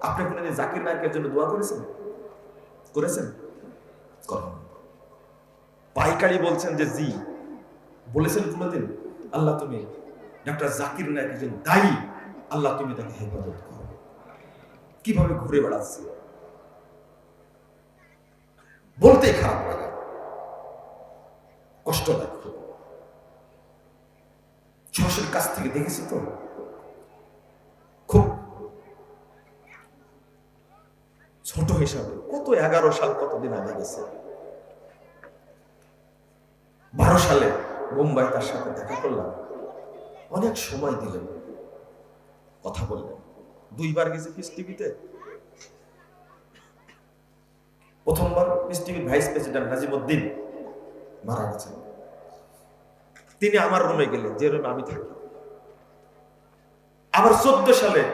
আপনি কোনদিন জাকির নায়কের জন্য দোয়া করেছেন? করেছেন? করেন। পাইকারি বলছেন যে, জি। বলেছেন কোনোদিন? আল্লাহ তুমি জাকির নায়ক একজন দায়ী। আল্লাহ তুমি তাকে হেফাজত করো। কীভাবে ঘুরে বেড়াচ্ছে? বলতে খারাপ লাগে। কষ্ট লাগে। সরাসরি কাছ থেকে দেখেছি তো খুব ছোট হিসাবে। কত এগারো সাল কতদিন আগে গেছে? বারো সালে মুম্বাই তার সাথে দেখা করলাম। অনেক সময় দিলেন। কথা বললেন। দুইবার গেছে পিস টিভিতে। প্রথমবার পিস টিভির ভাইস প্রেসিডেন্ট নাজিমুদ্দিন মারা গেছেন। তিনি আমার রুমে গেলেন। যে রুমে আমি থাকি। আবার চোদ্দ সালে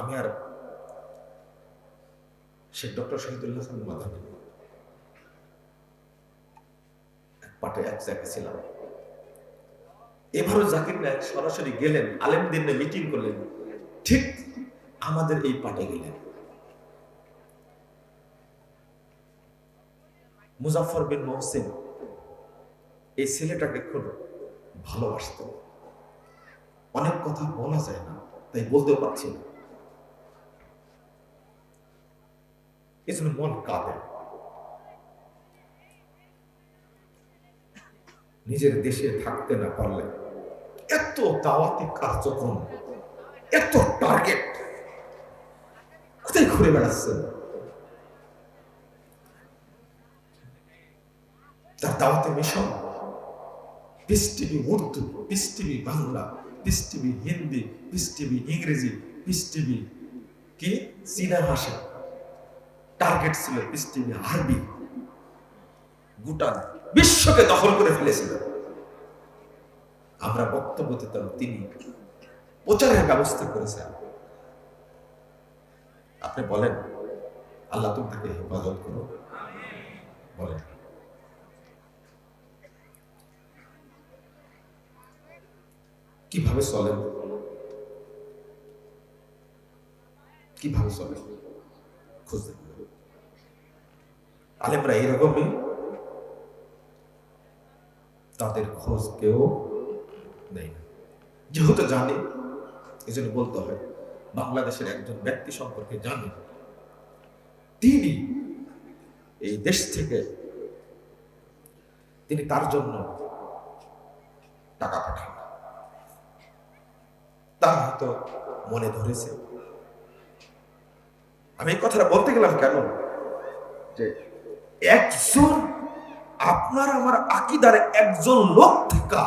আমি আর শেখ ডক্টর শহীদুল্লাহ হাসান মাদানী এক পাটে এক জায়গায় ছিলাম। এবারও জাকির নায়ক সরাসরি গেলেন আলেমদিন মিটিং করলেন, ঠিক আমাদের এই পাটে গেলেন। মুজাফর বিন মহসিন এই ছেলেটাকে খুব ভালোবাসত অনেক কথা বলা যায় না, তাই বলতেও পারছি না। এই জন্য মন কাঁদে নিজের দেশে থাকতে না পারলে এত দাওয়াতি কার্যক্রম, এত টার্গেট কোথায় ঘুরে বেড়াচ্ছে তার দাওয়াতে mission peace TV Urdu peace TV Bangla peace TV Hindi peace TV ইংরেজি পিস টিভি কি? চীনা ভাষা। টার্গেট ছিল পিস টিভি আরবি গোটা বিশ্বকে দখল করে ফেলেছিল। আমরা বক্তব্য দিতাম তিনি প্রচারের ব্যবস্থা করেছেন। আপনি বলেন, আল্লাহ তুমি তাকে হেফাজত করো বলেন। কীভাবে চলেন? কীভাবে চলেন? খুঁজতে। আলেমরা এরকমই তাদের খোঁজ কেউ নেই যেহেতু জানে এই জন্য বলতে হয়, বাংলাদেশের একজন ব্যক্তি সম্পর্কে জানে। তিনি এই দেশ থেকে, তিনি তার জন্য টাকা পাঠান। তার হয়তো মনে ধরেছে। আমি এই কথাটা বলতে গেলাম কেন? যে একজন, আপনার আমার আকিদার একজন লোক থাকা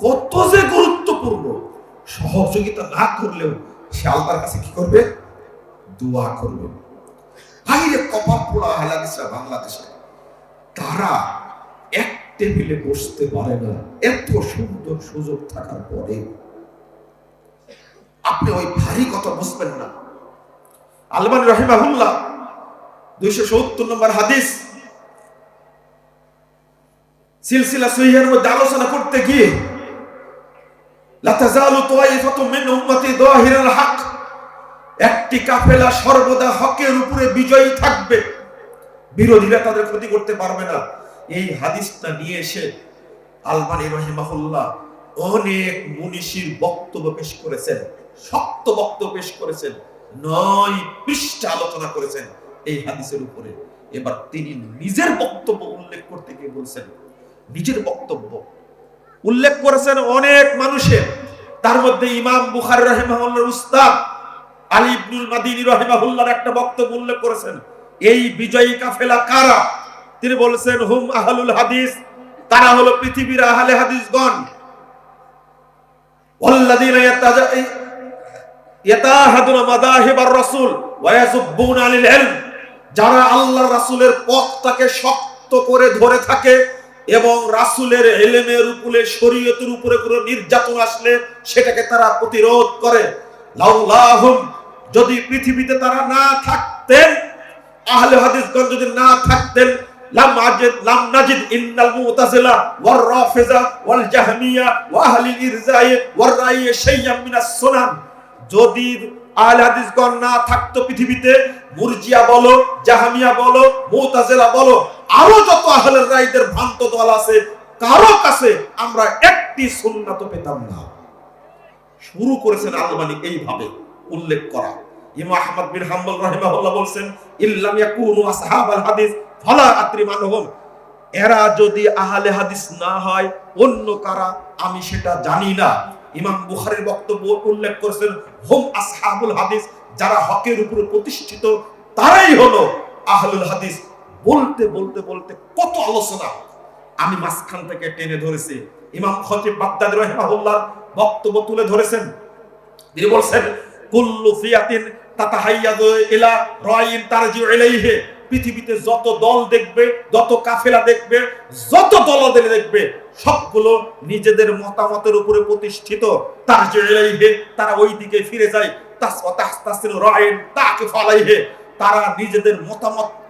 কত যে গুরুত্বপূর্ণ, সহযোগিতা না করলেও সে আল্লাহর কাছে কি করবে? দোয়া করবে। বাইরে কপাল পোড়া হেলাদিসা বাংলাদেশে। তারা এক টেবিলে বসতে পারে না। এত সুন্দর সুযোগ থাকার পরে আপনি ওই ভারী কথা বুঝবেন না। আলমান রহিমাহুল্লাহ, দুইশো সত্তর নম্বর হাদিস। সিলসিলা সহিহের মধ্যে আলোচনা করতে গিয়ে, লা তাজালু তাওয়াইফাতুম মিন উম্মতি যাহিরাল হক, একটি কাফেলা সর্বদা হকের উপরে বিজয়ী থাকবে। বিরোধীরা তাদের ক্ষতি করতে পারবে না। এই হাদিসটা নিয়ে এসে আলবানী রহিমাহুল্লাহ অনেক মুনিশির বক্তব্য পেশ করেছেন, শক্ত বক্তব্য পেশ করেছেন, নয় পৃষ্ঠা আলোচনা করেছেন এই হাদিসের উপরে। এবার তিনি নিজের বক্তব্য উল্লেখ করতে গিয়ে বলছেন নিজের বক্তব্য উল্লেখ করেছেন অনেক মানুষের তার মধ্যে ইমাম বুখারী রাহিমাহুল্লাহর উস্তাদ আলী ইবনুল মাদিনী রাহিমাহুল্লাহর একটা বক্তব্য উল্লেখ করেছেন এই বিজয়ী কাফেলা কারা তিনি বলেছেন হুম আহলুল হাদিস তারা হলো পৃথিবীর আহলে হাদিসগণ والذين يتج- يتاهدون مذاهب الرسول ويسبون عن العلم যারা আল্লাহ রাসূলের পথটাকে শক্ত করে ধরে থাকে এবং রাসুলের এলেমের উপরে, শরীয়তের উপরে কোনো নির্যাতন আসলে সেটাকে তারা প্রতিরোধ করে। লাউলাহুম, যদি পৃথিবীতে তারা না থাকতেন, আহলে হাদিসগণ যদি না থাকতেন, লাম আজিদ, লাম নাজিদ ইন্নাল মুতাজিলা ওয়ার রাফিজা ওয়াল জাহমিয়া ওয়া আহলিল ইরজাই ওয়ার রাইয়ে শাইয়াম মিনাস সুনান। যদি আহলে হাদিসগণ না থাকতো পৃথিবীতে, মুরজিয়া বলো, জাহামিয়া বলো মুতাজিলা বলো আরও যত আহলের রাইদের ভ্রান্ত দল আছে, কারও কাছে আমরা একটি সুন্নাত পেতাম না। শুরু করেছেন আলবানি এইভাবে উল্লেখ করা। ইমাম আহমদ বিন হাম্বল রাহিমাহুল্লাহ বলছেন, ইল্লাম ইয়াকুনু আসহাবাল হাদিস, ফালা আত্রি মানহুম। এরা যদি আহলে হাদিস না হয়, অন্য কারা? আমি সেটা জানি না। ইমাম বুখারীর বক্তব্য উল্লেখ করেছেন, হুম আসহাবুল হাদিস, যারা হকের উপরে প্রতিষ্ঠিত, তারাই হলো আহলুল হাদিস। বলতে বলতে বলতে কত আলোচনা আমি মাঝখান থেকে টেনে ধরেছি। ইমাম খতিব বাগদাদি রাহিমাহুল্লাহ বক্তব্য তুলে ধরেছেন। তিনি বলছেন, কুল্লু ফিয়াতিন তাতাহাইয়াদু ইলা রাইন তারজিউ ইলাইহি পৃথিবীতে যত দল দেখবে, যত কাফেলা দেখবে, যত দলাদলি দেখবে, সবগুলো নিজেদের মতামতের উপরে প্রতিষ্ঠিত। তারজিউ ইলাইহি, তারা ওই দিকে ফিরে যায়। তাসওয়াতাহতাসিল রাইন তাকে ফালাইহি তারা নিজেদের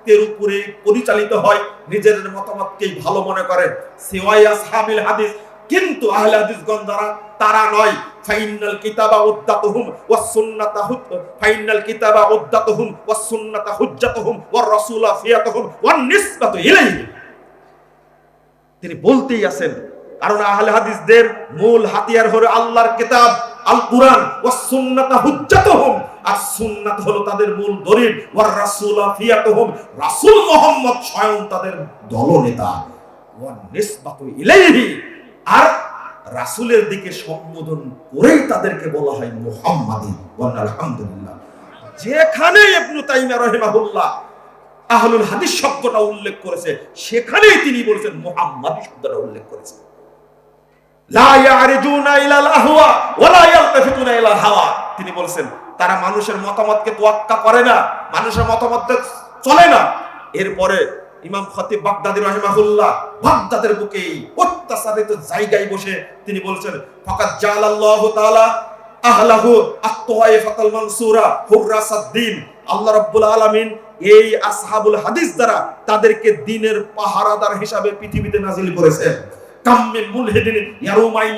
মতামতের উপরে পরিচালিত হয় নিজেদের মতামতকেই ভালো মনে করে সিওয়াইয়া সাহাবিল হাদিস, কিন্তু আহলে হাদিসগণ যারা, তারা নয়। ফাইনাল কিতাবা উদ্দাতুহুম ওয়াস সুন্নাতা হুদ ফাইনাল কিতাবা উদ্দাতুহুম ওয়াস সুন্নাতা হুজ্জাতুহুম ওয়ার রাসূলা ফিয়াতুহুম ওয়ান নিসবাতু ইলাইহি। তিনি বলতেই আছেন, কারণ আহলে হাদিসদের মূল হাতিয়ার হলো আল্লাহর কিতাব। আল কুরআন ওয়াস সুন্নাতা হুজ্জাতুহুম। আর সুন্নাত হলো তাদের মূল দলিল। ওয়ার রাসূলা ফিয়াতুহুম রাসূল মুহাম্মদ স্বয়ং তাদের দলনেতা। ওয়ান নিসবাতু ইলাইহি। আর রাসূলের দিকে সম্বোধন করেই তাদেরকে বলা হয় মুহাম্মাদি ওয়ান আলহামদুলিল্লাহ। যেখানে ইবনু তাইমিয়া রাহিমাহুল্লাহ আহলুল হাদিস শব্দটা উল্লেখ করেছে, সেখানেই তিনি বলেছেন মুহাম্মাদি শব্দটা উল্লেখ করেছেন লা ইয়ারিজুনা ইলাল আহওয়া ওয়ালা ইয়ালতাফিতুনা ইলাল হাওয়া তিনি বলেছেন, তারা মানুষের মতামতকে তোয়াক্কা করে না, মানুষের মতামত চলে না। এরপরে ইমাম খতিব বাগদাদি রাহিমাহুল্লাহ বাগদাদের বুকে অত্যাচারিত জায়গায় বসে তিনি বলছেন ফাকাত জালাল্লাহু তাআলা আহলাহু আত-তাওয়াইফাতাল মানসুরা হুররাসাদ-দ্বীন আল্লাহ রাব্বুল আলামিন এই আসহাবুল হাদিস দ্বারা তাদেরকে দিনের পাহারাদার হিসাবে পৃথিবীতে নাজিল করেছেন। মুলহিদিন ইয়ারুমাই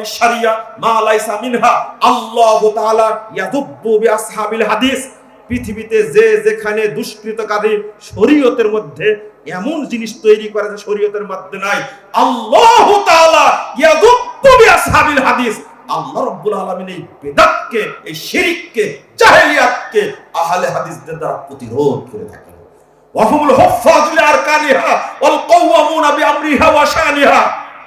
বিশারিয়া মা লাইসা মিনহা। আল্লাহু তাআলা ইয়াদুব্বু বিআসহাবিল হাদিস। পৃথিবীতে যে যেখানে দুষ্কৃতকারী শরীয়তের মধ্যে এমন জিনিস তৈরি করে যে শরীয়তের মধ্যে নাই, আল্লাহ তাআলা ইয়াদুব্বু বিআসহাবিল হাদিস। আল্লাহ আলামিন এই এই শিরককে, জাহেলিয়াতকে আহলে হাদিসদের দ্বারা প্রতিরোধ করে থাকে আরকানিহা ওয়াল কাওয়ামুনা বিআমরিহা ওয়া শানিহা।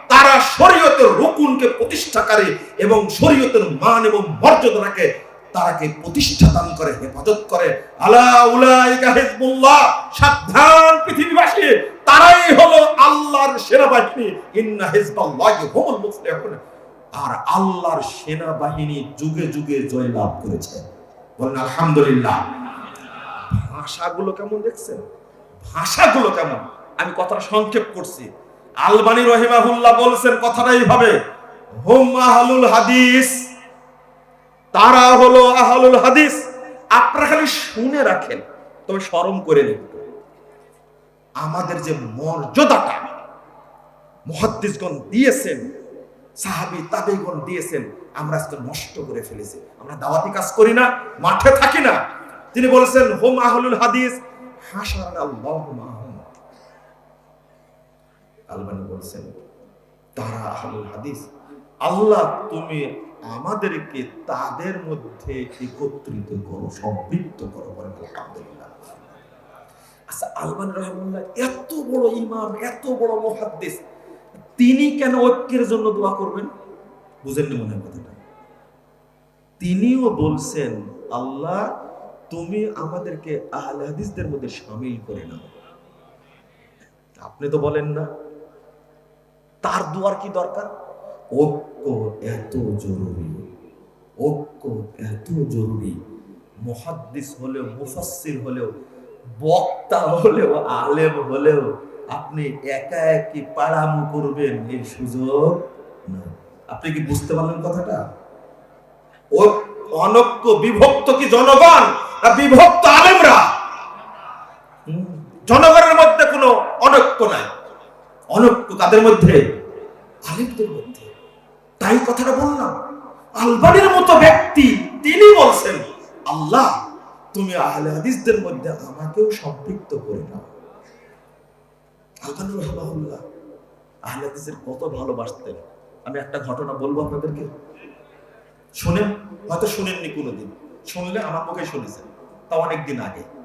তারা শরীয়তের রুকুনকে প্রতিষ্ঠাকারী এবং শরীয়তের মান এবং মর্যাদাকে তারাকে প্রতিষ্ঠা দান করে, হেফাজত করে? আলা উলাইকা হিজবুল্লাহ, সাবধান পৃথিবীবাসী, তারাই হলো আল্লাহর সেনাবাহিনী। ইন্না হিজবাল্লাহি হুমুল মুফলিহুন। আর আল্লাহর সেনাবাহিনী যুগে যুগে জয়লাভ করেছে। বলেন, আলহামদুলিল্লাহ। ভাষাগুলো কেমন দেখছেন? ভাষাগুলো কেমন? আমি কথাটা সংক্ষেপ করছি। আলবানী রহিমাহুল্লাহ বলছেন কথাটা এইভাবে, হুম আহলুল হাদিস। তারা হলো আহলুল হাদিস। আপনারা খালি শুনে রাখেন, তবে স্মরণ করে নিন। আমাদের যে মর্যাদাটা মহাদ্দিসগণ দিয়েছেন, সাহাবি তাবেগণ দিয়েছেন, আমরা আজকে নষ্ট করে ফেলেছি। আমরা দাওয়াতি কাজ করি না, মাঠে থাকি না। তিনি বলেছেন, হোম আহলুল হাদিস। হাসান আল্লাহ আলবানি বলছেন, তারা আহলুল হাদিস, আল্লাহ তুমি আমাদেরকে তাদের মধ্যে একত্রিত করো, সম্পৃক্ত করো বলেন, আলহামদুলিল্লাহ। আচ্ছা আলবান রহমুল্লাহ এত বড় ইমাম, এত বড় মহাদ্দেশ তিনি কেন ঐক্যের জন্য দোয়া করবেন? বুঝেননি মনে হয় কথাটা। তিনিও বলছেন, আল্লাহ, তুমি আমাদেরকে আহলে হাদিসদের মধ্যে শামিল করে নাও। আপনি তো বলেন না। তার দুয়ার কি দরকার? ঐক্য এত জরুরি ঐক্য এত জরুরি। মুহাদ্দিস হলেও, মুফাসসির হলেও, বক্তা হলেও, আলেম হলেও আপনি একা একই পাড়ামু করবেন, এই সুযোগ আপনি কি বুঝতে পারলেন কথাটা? অনক্য বিভক্ত কি জনগণ না বিভক্ত আলেমরা? জনগণের মধ্যে কোনো অনৈক্য নাই। অনক্য কাদের মধ্যে? আলিমদের মধ্যে। তাই কথাটা বললাম, আলবানির মতো ব্যক্তি তিনি বলছেন, আল্লাহ, তুমি আহলে হাদিসদের মধ্যে আমাকেও সম্পৃক্ত করে নাও। আলবানি রহমাহুল্লাহ, আহলে হাদিসের কত ভালোবাসতেন। আমি একটা ঘটনা বলব আপনাদেরকে। শুনেন, হয়তো শুনেননি কোনোদিন। শুনলে আমার মুখে শুনেছেন, তা অনেকদিন আগে।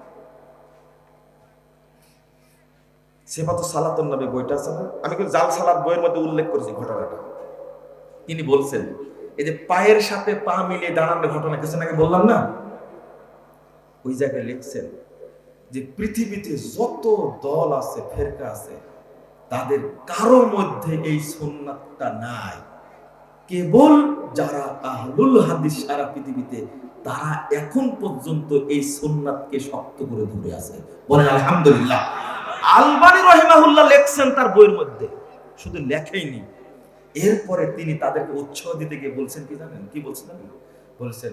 সেবা তো সালাতন নামে বইটা আছে না? আমি কিন্তু জাল সালাত বইয়ের মধ্যে উল্লেখ করেছি ঘটনাটা। তিনি বলছেন, এই যে পায়ের সাথে পা মিলিয়ে দাঁড়ানোর ঘটনা কিছু নাকি বললাম না? ওই জায়গায় লিখছেন যে পৃথিবীতে যত দল আছে, ফেরকা আছে, তাদের কারও মধ্যে এই সুন্নাতটা নাই। কেবল যারা আহলুল হাদিস সারা পৃথিবীতে, তারা এখন পর্যন্ত এই সুন্নাতকে শক্ত করে ধরে আছে। বলেন আলহামদুলিল্লাহ। আলবানি রহিমাহুল্লাহ লেখছেন তার বইয়ের মধ্যে। শুধু লেখেইনি এরপরে তিনি তাদেরকে উৎসাহ দিতে গিয়ে বলছেন কি জানেন? কি বলছেন বলছেন,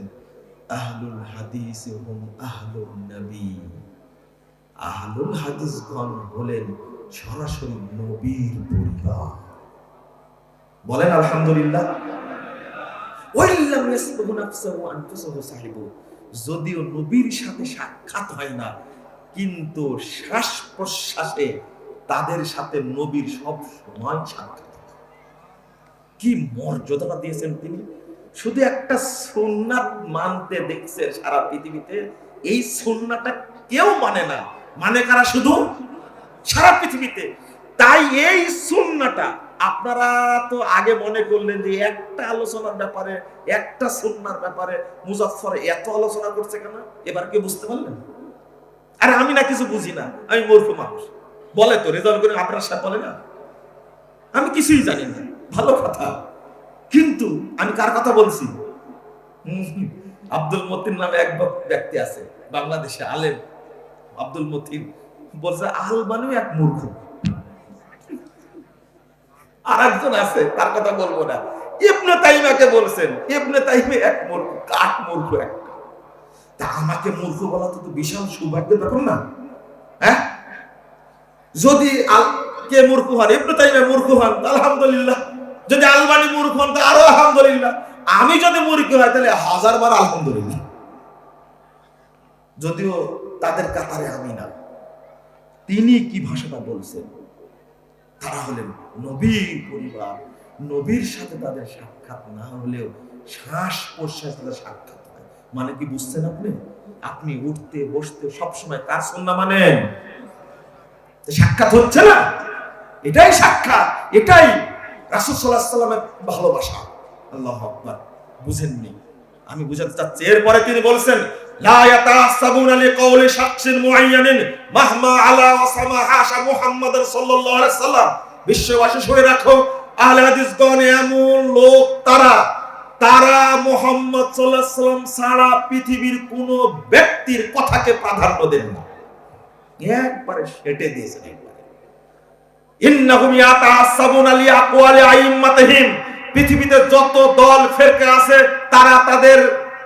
আহলুল হাদিস হুম আহলুন নবী। আহলুল হাদিসগণ হলেন সরাসরি নবীর পরিবার। বলেন, আলহামদুলিল্লাহ। যদিও নবীর সাথে সাক্ষাৎ হয় না কিন্তু শ্বাস প্রশ্বাসে তাদের সাথে নবীর সব সময় সাক্ষাৎ কি মর্যাদা দিয়েছেন তিনি। শুধু একটা সুন্নাত মানতে দেখছে সারা পৃথিবীতে, এই সুন্নাটা কেউ মানে না। মানে কারা শুধু? সারা পৃথিবীতে। তাই এই সুন্নাটা আপনারা তো আগে মনে করলেন যে একটা আলোচনার ব্যাপারে, একটা সুন্নার ব্যাপারে মুজাফফর এত আলোচনা করছে কেন? এবার কি বুঝতে পারলেন? আরে আমি না কিছু বুঝি না, আমি মূর্খ মানুষ। বলে তো রেজাল্ট করে আপনার সাথে বলে না? আমি কিছুই জানি না, ভালো কথা। কিন্তু আমি কার কথা বলছি? আব্দুল মতিন নামে এক ব্যক্তি আছে, বাংলাদেশে আলেম। আব্দুল মতিন বলছে আলবানিও এক মূর্খ। আর একজন আছে, তার কথা বলব না। ইবনে তাইমাকে বলছেন, ইবনে তাইমে এক মূর্খ কাঠ মূর্খ একটা তা আমাকে মূর্খ বলা তো বিশাল সৌভাগ্য ব্যাপার না। হ্যাঁ? যদি কে মূর্খ হন? ইবনে তাইমে মূর্খ হন আলহামদুলিল্লাহ। যদি আলবানি মূর্খ হন, তা আরও আলহামদুলিল্লাহ। আমি যদি মূর্খ হয় তাহলে হাজার বার আলহামদুলিল্লাহ। যদিও তাদের কাতারে আমি না। তিনি কি ভাষাটা বলছেন? তারা হলেন নবীর পরিবার। নবীর সাথে তাদের সাক্ষাৎ না হলেও শ্বাস প্রশ্বাস সাক্ষাৎ। মানে কি বুঝছেন আপনি? আপনি উঠতে, বসতে সবসময় কার সন্না মানেন? সাক্ষাৎ হচ্ছে না? এটাই সাক্ষাৎ, এটাই রাসূল আলাইহি সাল্লামের ভালোবাসা। আল্লাহু আকবার। বুঝেননি? আমি বুঝাতে চাচ্ছি, এরপরে তিনি বলছেন বিশ্ববাসী শুনে রাখো, আহলে হাদিসগণ এমন লোক তারা তারা মোহাম্মদ সাল্লাম ছাড়া পৃথিবীর কোনো ব্যক্তির কথাকে প্রাধান্য দেন না। একবারে সেটে দিয়েছেন পৃথিবীতে যত দল, ফেরকা আছে, তারা তাদের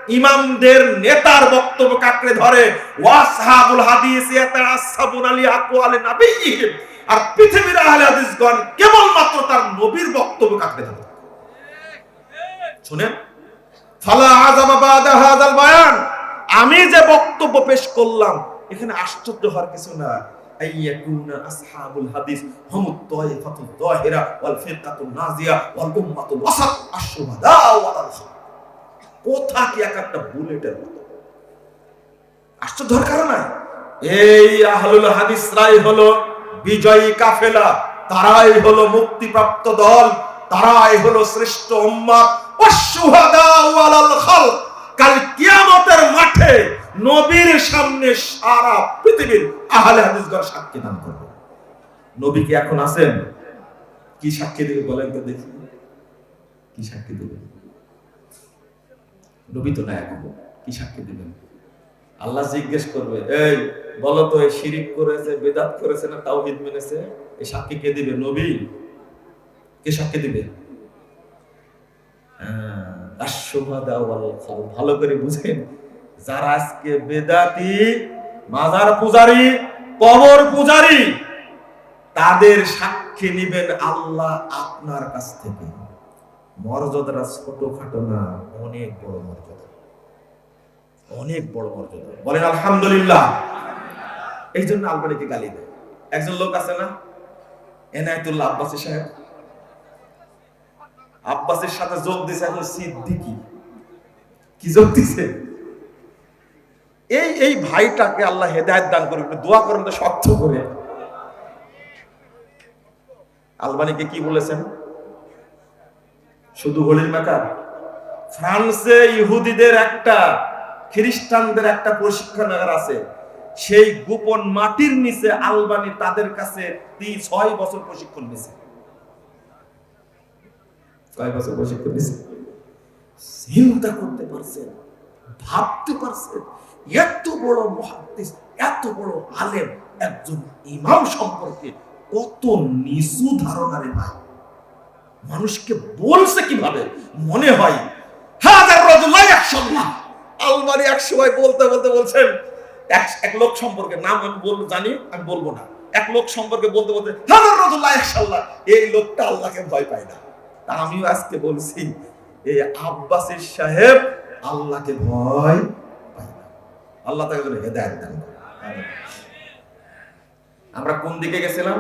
ইমামদের নেতার বক্তব্য কাকড়ে ধরে। ওয়াসহাবুল হাদিস ইয়াতাসাবুনা লিআকওয়ালি নাবিয়্যিহিম। আর পৃথিবীর আহলে হাদিসগণ কেবলমাত্র তার নবীর বক্তব্য কাকড়ে ধরে। শুনেন? বায়ান। আমি যে বক্তব্য পেশ করলাম, এখানে আশ্চর্য হওয়ার কিছু না। বুলেটের আশ্চর্য বিজয়ী কাফেলা, তারাই হলো মুক্তিপ্রাপ্ত দল, তারাই হলো শ্রেষ্ঠ উম্মাহ। কাল কিয়ামতের মাঠে নবীর সামনে সারা পৃথিবীর আহলে সাক্ষী দান করবে। নবী কি এখন আছেন? কি সাক্ষী দেবে বলেন তো দেখি। কি সাক্ষী নবী তো না এখন, কি সাক্ষী দিবেন? আল্লাহ জিজ্ঞেস করবে, এই, বলো তো শিরিক করেছে, বেদাত করেছে না তাওহীদ মেনেছে? এই সাক্ষী কে দিবে? নবী? কে সাক্ষী দিবে হ্যাঁ, আশ-শুহাদা ওয়াল খালক। ভালো করে বুঝেন। যারা আজকে বেদাতি, মাজার পূজারি, কবর পূজারী, তাদের সাক্ষী নিবেন আল্লাহ আপনার কাছ থেকে। মর্যাদাটা ছোটখাটো না, অনেক বড় মর্যাদা। অনেক বড় মর্যাদা। বলেন আলহামদুলিল্লাহ। এই জন্য আলবানিকে গালি দেয়। একজন লোক আছে না? এনায়তুল্লাহ আব্বাসী সাহেব। আব্বাসের সাথে যোগ দিছে এখন সিদ্দিকি। কি যোগ দিছে এই এই ভাইটাকে আল্লাহ হেদায়ত দান করুন, একটু দোয়া করেন তো শক্ত করে। আলবানিকে কি বলেছেন? শুধু হোলির মেকার, ফ্রান্সে ইহুদিদের একটা, খ্রিস্টানদের একটা প্রশিক্ষণাগার আছে। সেই গোপন মাটির নিচে আলবানি তাদের কাছে ছয় বছর প্রশিক্ষণ নিছে কয় বছর প্রশিক্ষণ নিছে চিন্তা করতে পারছেন ভাবতে পারছেন এত বড় মহাদিস, এত বড় আলেম, একজন ইমাম সম্পর্কে কত নিচু ধারণারে ভাই। মানুষকে বলছে কীভাবে? মনে হয় হাজার রজুল্লাহ একসঙ্গে আলমারি এক সময় বলতে বলতে বলছেন, এক এক লোক সম্পর্কে নাম আমি বলব জানি, আমি বলব না। এক লোক সম্পর্কে বলতে বলতে হাজার একসাল্লাহ এই লোকটা আল্লাহকে ভয় পায় না। আমিও আজকে বলছি, এই আব্বাসের সাহেব আল্লাহকে ভয় আল্লাহ তাকে হেদায়ত দান আমরা কোন দিকে গেছিলাম?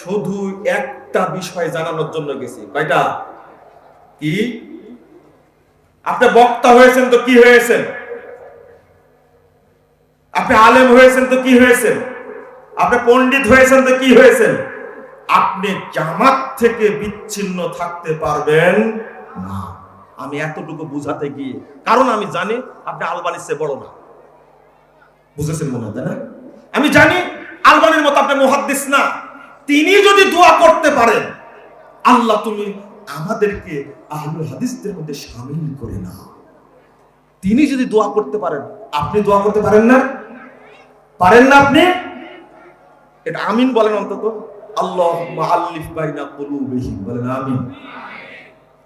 শুধু একটা বিষয় জানানোর জন্য গেছি। কয়টা? কি? আপনি বক্তা হয়েছেন তো কি হয়েছেন? আপনি আলেম হয়েছেন তো কি হয়েছেন? আপনি পণ্ডিত হয়েছেন তো কি হয়েছেন? আপনি জামাত থেকে বিচ্ছিন্ন থাকতে পারবেন না। আমি এতটুকু বুঝাতে গিয়ে, কারণ আমি জানি আপনি আলবানির চেয়ে বড় না। বুঝেছেন মনে হয় না? আমি জানি আলবানির মতো আপনি মুহাদ্দিস না। তিনি যদি দোয়া করতে পারেন, আল্লাহ তুমি আমাদেরকে আহলুল হাদিসদের মধ্যে শামিল করে না তিনি যদি দোয়া করতে পারেন, আপনি দোয়া করতে পারেন না? পারেন না আপনি? এটা আমিন বলেন অন্তত।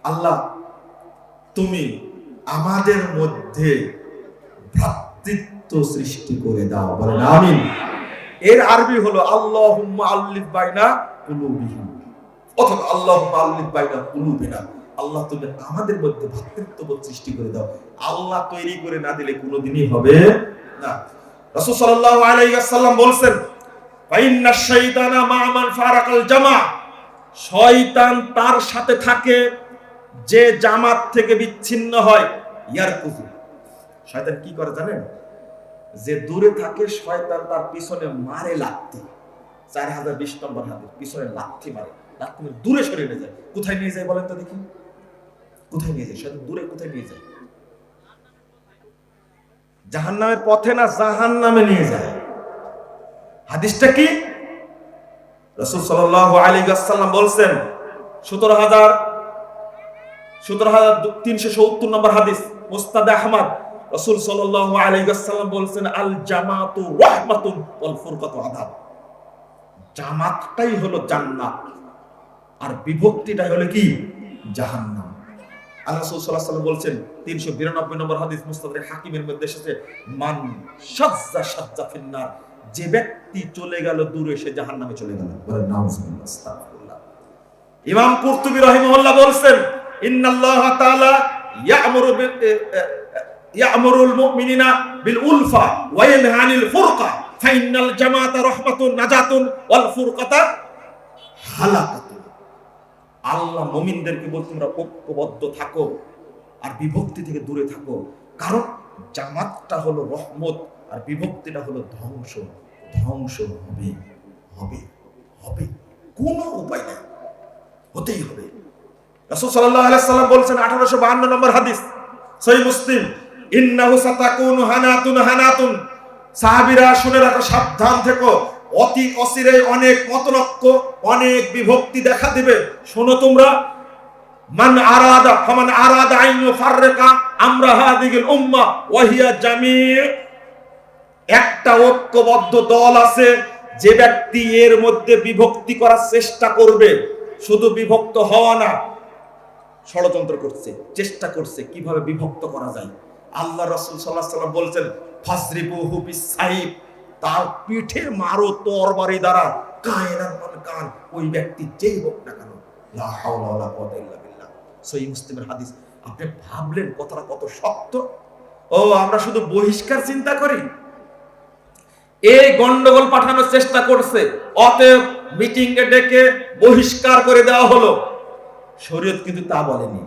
আল্লাহ, তুমি আমাদের মধ্যে ভ্রাতৃত্ব সৃষ্টি করে দাও, বলেন এর আরবি হলো আল্লাহ আল্লিফ বাইনা অথবা আল্লাহ আল্লিফ বাইনা কুলুবিনা। আল্লাহ তুমি আমাদের মধ্যে ভ্রাতৃত্ববোধ সৃষ্টি করে দাও। আল্লাহ তৈরি করে না দিলে কোনোদিনই হবে না। রাসূল সাল্লাল্লাহু আলাইহি বলছেন শয়তান তার সাথে থাকে, যে জামাত থেকে বিচ্ছিন্ন হয়। শয়তান কি করে জানেন? যে দূরে থাকে, শয়তান তার পিছনে মারে লাত্তি। চার হাজার বিশ নম্বর হাতে পিছনে লাথি মারে। লাথি দূরে সরে নিয়ে যায়। কোথায় নিয়ে যায় বলেন তো দেখি। কোথায় নিয়ে যায়? শয়তান দূরে কোথায় নিয়ে যায়? জাহান নামের পথে না জাহান নামে নিয়ে যায়? হাদিসটা কি? রসুল সাল্লাল্লাহু আলাইহি ওয়াসাল্লাম বলছেন, সতেরো হাজার সতেরো হাজার তিনশো সত্তর নম্বর হাদিস, মুস্তাদ আহমদ, রসুল সাল্লাল্লাহু আলাইহি ওয়াসাল্লাম বলছেন, আল জামাতু রাহমাতুন ওয়াল ফুরকাতু আযাব। জামাতটাই হলো জান্নাত, আর বিভক্তিটাই হলো কি? জাহান্নাম। আল্লাহ সাল্লাল্লাহু আলাইহি বলছেন 392 নম্বর হাদিস মুস্তাদরিক হাকিমের মধ্যে এসেছে মান সাজ্জা সাজ্জা ফিন্নার যে ব্যক্তি চলে গেল, দূরে সে জাহান্নামে চলে গেল। ইমাম কুরতুবী রাহিমাহুল্লাহ বলছেন, ইন্নাল্লাহ তাআলা ইয়া'মুরু ইয়া'মুরুল মুমিনিনা বিল উলফা ওয়া ইয়ানহা আনিল ফুরকা ফাইনাল জামাতা নাজাতুন ওয়াল ফুরকাতা আল্লাহ মুমিনদেরকে বলতে তোমরা ঐক্যবদ্ধ থাকো আর বিভক্তি থেকে দূরে থাকো। কারণ জামাতটা হলো রহমত আর বিভক্তিটা হলো ধ্বংস ধ্বংস হবে হবে হবে। কোনো উপায় নেই। হতেই হবে। রাসূল সাল্লাল্লাহু আলাইহি সাল্লাম বলছেন 1852 নম্বর হাদিস মুসলিম, ইন্নাহু সাতাকুনু হানাতুন হানাতুন। শুনে রাখো, সাবধান থেকো। অতি অনেক মতনক্য অনেক বিভক্তি দেখা দিবে। শোনো তোমরা, মান আরাদা, ফামান আরাদা আমরা একটা ঐক্যবদ্ধ দল আছে, যে ব্যক্তি এর মধ্যে বিভক্তি করার চেষ্টা করবে। শুধু বিভক্ত হওয়া না, ষড়যন্ত্র করছে, চেষ্টা করছে কীভাবে বিভক্ত করা যায়। আল্লাহ রাসূল আলাইহি সাল্লাম বলছেন, ফাসরিবুহু বিসাইফ তার পিঠে মারো তরবারি দ্বারা কায়নার মান কান, ওই ব্যক্তি যেই হোক না কেন, লা হাওলা ওয়ালা কুওয়াতা ইল্লা বিল্লাহ। মুসলিমের হাদিস, আপনি ভাবলেন কথাটা কত শক্ত? ও, আমরা শুধু বহিষ্কার চিন্তা করি? এই গন্ডগোল পাঠানোর চেষ্টা করছে। অতএব মিটিং এ ডেকে বহিষ্কার করে দেওয়া হলো। শরীয়ত কিন্তু তা বলেনি।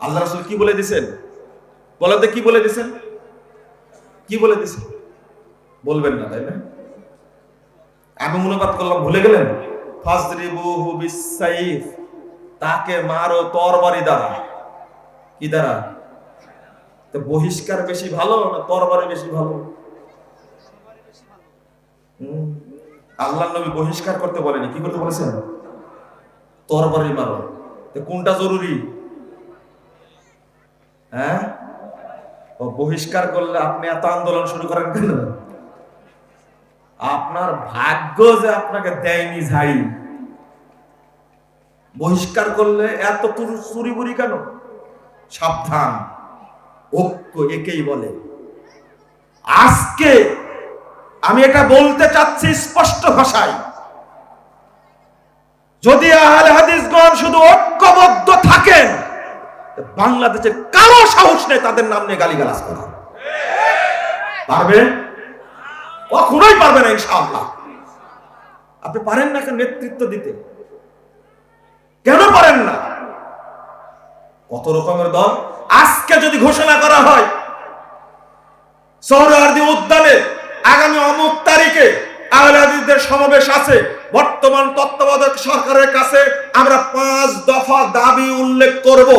আল্লাহ রাসূল কি বলে দিছেন? বলাতে কি বলে দিছেন? কি বলে দিছেন? বলবেন না, তাই না? আমি অনুবাদ করলাম, ভুলে গেলেন? ফাজরিবুহু বিসাইফ তাকে মারো তরবারি দ্বারা। কি দ্বারা? তো বহিষ্কার বেশি ভালো না তরবারি বেশি ভালো। আল্লাহ নবী বহিষ্কার করতে বলেনি। কি করতে বলেছেন? তরবারি মারো। কোনটা জরুরি? হ্যাঁ? ও বহিষ্কার করলে আপনি এত আন্দোলন শুরু করেন কেন? আপনার ভাগ্য যে আপনাকে দেয়নি ঝাই বহিষ্কার করলে এত চুরি বুড়ি কেন? সাবধান। ঐক্য একেই বলে। আজকে আমি এটা বলতে চাচ্ছি স্পষ্ট ভাষায়। যদি আহলে হাদিসগণ শুধু ঐক্যবদ্ধ থাকেন বাংলাদেশের কারও সাহস নেই তাদের নাম নিয়ে গালিগালাজ করা। পারবে? কখনোই পারবে না ইনশাআল্লাহ। আপনি পারেন না নেতৃত্ব দিতে। কেন পারেন না? কত রকমের দল? আজকে যদি ঘোষণা করা হয়, সৌরার্দি উদ্যানে আগামী অমুক তারিখে আহলাদিদের সমাবেশ আছে। বর্তমান তত্ত্বাবধায়ক সরকারের কাছে আমরা পাঁচ দফা দাবি উল্লেখ করব।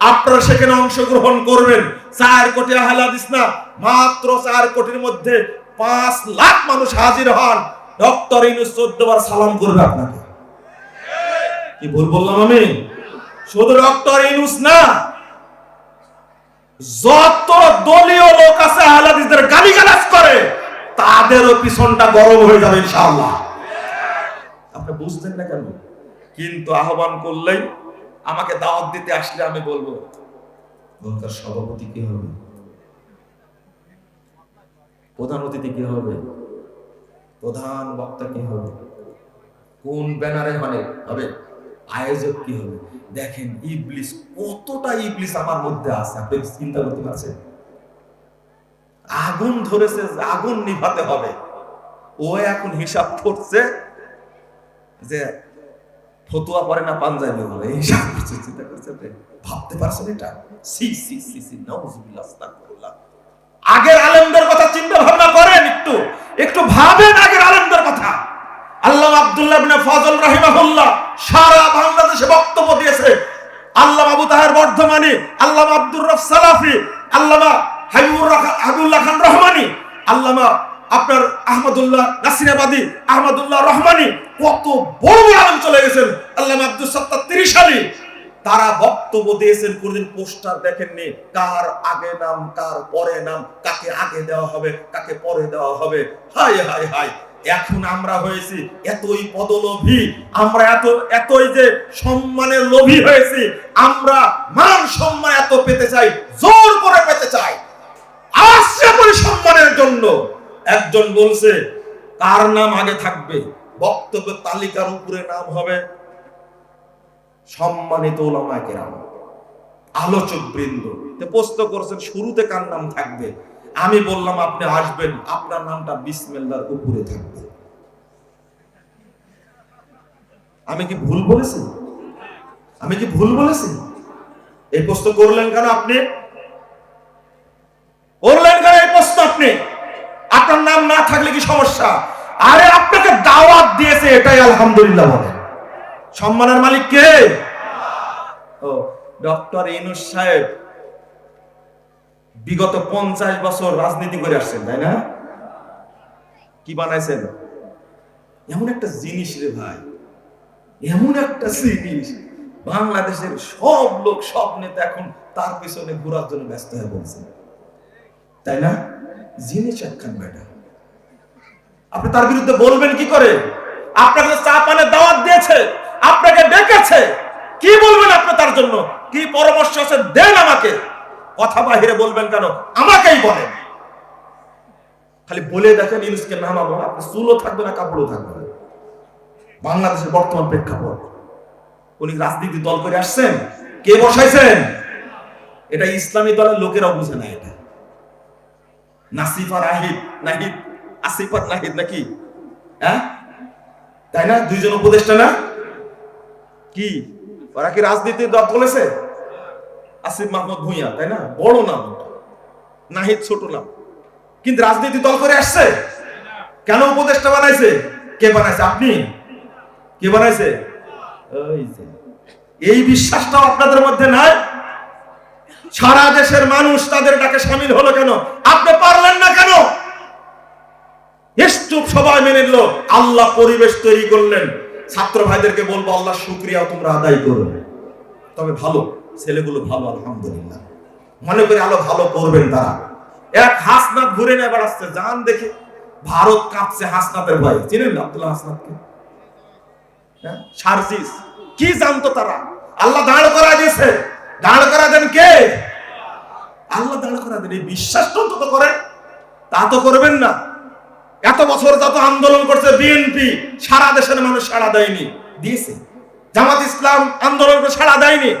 আপনারা সেখানে অংশগ্রহণ করবেন। চার কোটি আহলাদিস না, মাত্র চার কোটির মধ্যে পাঁচ লাখ মানুষ হাজির হন। ডক্টর ইনুস চোদ্দবার সালাম করবে আপনাকে। কি ভুল বললাম আমি? শুধু ডক্টর ইনুস না যত দলীয় লোক আছে আহলাদিসদের গালিগালাজ করে, তাদেরও পিছনটা গরম হয়ে যাবে ইনশাআল্লাহ। আপনি বুঝতেন না কেন? কিন্তু আহ্বান করলেই আমাকে দাওয়াত দিতে আসলে আমি বলব দরকার সভাপতি কি হবে? প্রধান অতিথি কি হবে? প্রধান বক্তা কি হবে? কোন ব্যানারে মানে হবে? আয়োজক কি হবে? দেখেন ইবলিস, কতটা ইবলিস আমার মধ্যে আছে, আপনি চিন্তা করতে পারছেন? আগুন ধরেছে, আগুন নিভাতে হবে। ও এখন হিসাব করছে যে ফতুয়া পরে না পাঞ্জাবি এই হিসাব করছে, চিন্তা করছে আপনি? ভাবতে পারছেন এটা? সি সি সি সি, নাউজুবিল্লাহ, আস্তাগফিরুল্লাহ। আগের আলেমদের কথা চিন্তা ভাবনা করেন একটু একটু ভাবেন আগের আলেমদের কথা। আল্লাহ আব্দুল্লাহ ইবনে ফজল রাহিমাহুল্লাহ সারা বাংলাদেশে বক্তব্য দিয়েছে। আল্লাহ আবু তাহের বর্ধমানী আল্লাহ আব্দুর রফ সালাফি, আল্লামা হাবিবুর হাবিবুল্লাহ খান রহমানী, আল্লামা আপনার আহমদুল্লাহ নাসিরাবাদী, আহমদুল্লাহ রহমানী, কত বড় বড় আলেম চলে গেছেন। আল্লামা আব্দুল সত্তার তিরিশ আলী। তারা বক্তব্য দিয়েছেন, কোনদিন পোস্টার দেখেননি। কার আগে নাম, কার পরে নাম, কাকে আগে দেওয়া হবে, কাকে পরে দেওয়া হবে। হাই হাই হাই এখন আমরা হয়েছি এতই পদলোভী, আমরা এত, এতই যে সম্মানের লোভী হয়েছি, আমরা মান সম্মান এত পেতে চাই, জোর করে পেতে চাই। আসছে সম্মানের জন্য। একজন বলছে, কার নাম আগে থাকবে? বক্তব্য তালিকার উপরে নাম হবে সম্মানিত ওলামা কেরাম আলোচক বৃন্দ প্রশ্ন করছেন, শুরুতে কার নাম থাকবে? আমি বললাম, আপনি আসবেন। আপনার নামটা বিসমিল্লার উপরে থাকবে। আমি কি ভুল বলেছি? আমি কি ভুল বলেছি? এই প্রশ্ন করলেন কেন আপনি? করলেন কেন এই প্রশ্ন আপনি? আপনার নাম না থাকলে কি সমস্যা? আরে, আপনাকে দাওয়াত দিয়েছে, এটাই আলহামদুলিল্লাহ বলেন সম্মানের মালিক কে? ও, ডক্টর ইনুস সাহেব। বিগত পঞ্চাশ বছর রাজনীতি করে আসছেন, তাই না? কি বানাইছেন? এমন একটা জিনিস রে ভাই, এমন একটা জিনিস। বাংলাদেশের সব লোক, সব নেতা এখন তার পিছনে ঘোরার জন্য ব্যস্ত হয়ে বলছে তাই না? জিনিস একখান বেটা আপনি তার বিরুদ্ধে বলবেন কি করে? আপনাকে চা পানের দাওয়াত দিয়েছে, আপনাকে ডেকেছে। কি বলবেন আপনি তার জন্য? কি পরামর্শ আছে, দেন আমাকে। কথা বাহিরে বলবেন কেন? আমাকেই বলেন। খালি বলে দেখেন ইউনুসকে নামাবো আপনি চুলও থাকবে না, কাপড়ও থাকবে না। বাংলাদেশের বর্তমান প্রেক্ষাপট। উনি রাজনীতি দল করে আসছেন। কে বসাইছেন? এটা ইসলামী দলের লোকেরা বুঝে না এটা। নাসিফা নাহিদ নাহিদ আসিফা নাহিদ নাকি? হ্যাঁ? তাই না? দুইজন উপদেষ্টা না? কি? ওরা কি রাজনীতির দল বলেছে আসিফ মাহমুদ ভুঁইয়া, তাই না? বড় নাম নাহিদ ছোট নাম। কিন্তু রাজনীতি দল করে আসছে? কেন উপদেষ্টা বানাইছে? কে বানাইছে? আপনি? কে বানাইছে? এই বিশ্বাসটাও আপনাদের মধ্যে নাই? সারা দেশের মানুষ তাদের ডাকে সামিল হলো কেন? আপনি পারলেন না কেন? নিশ্চুপ সবাই মেনে নিল। আল্লাহ পরিবেশ তৈরি করলেন। ছাত্র ভাইদেরকে বলব, আল্লাহ শুক্রিয়া তোমরা আদায় করবে তবে ভালো। ছেলেগুলো ভালো, আলহামদুলিল্লাহ। মনে করি আলো ভালো করবেন তারা। এক হাসনাত ঘুরে নিয়ে বেড়াচ্ছে জান দেখে। ভারত কাঁপছে হাসনাতের ভয়। চিনেন না আব্দুল্লাহ হাসনাতকে? হ্যাঁ? সার্জিস। কি জানতো তারা? আল্লাহ দাঁড় করা দিয়েছে। দাঁড় করা দেন কে? আল্লাহ দাঁড় করা দেন। এই বিশ্বাস তো অন্তত করেন। তা তো করবেন না। এত বছর যত আন্দোলন করছে বিএনপি, সারা দেশের মানুষ সাড়া দেয়নি। দিয়েছে। জামাত ইসলাম আন্দোলন করে সাড়া দেয়নি।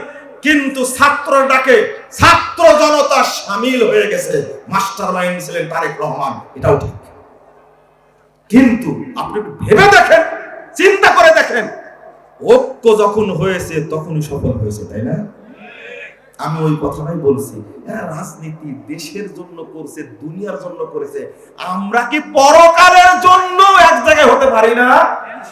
কিন্তু ছাত্র ডাকে ছাত্র জনতা সামিল হয়ে গেছে। মাস্টার মাইন্ড ছিলেন তারেক রহমান এটাও ঠিক। কিন্তু আপনি ভেবে দেখেন চিন্তা করে দেখেন ঐক্য যখন হয়েছে তখনই সফল হয়েছে তাই না? আমি ওই কথাটাই বলছি হ্যাঁ, রাজনীতি দেশের জন্য করছে দুনিয়ার জন্য করেছে আমরা কি পরকালের জন্য এক জায়গায় হতে পারি না?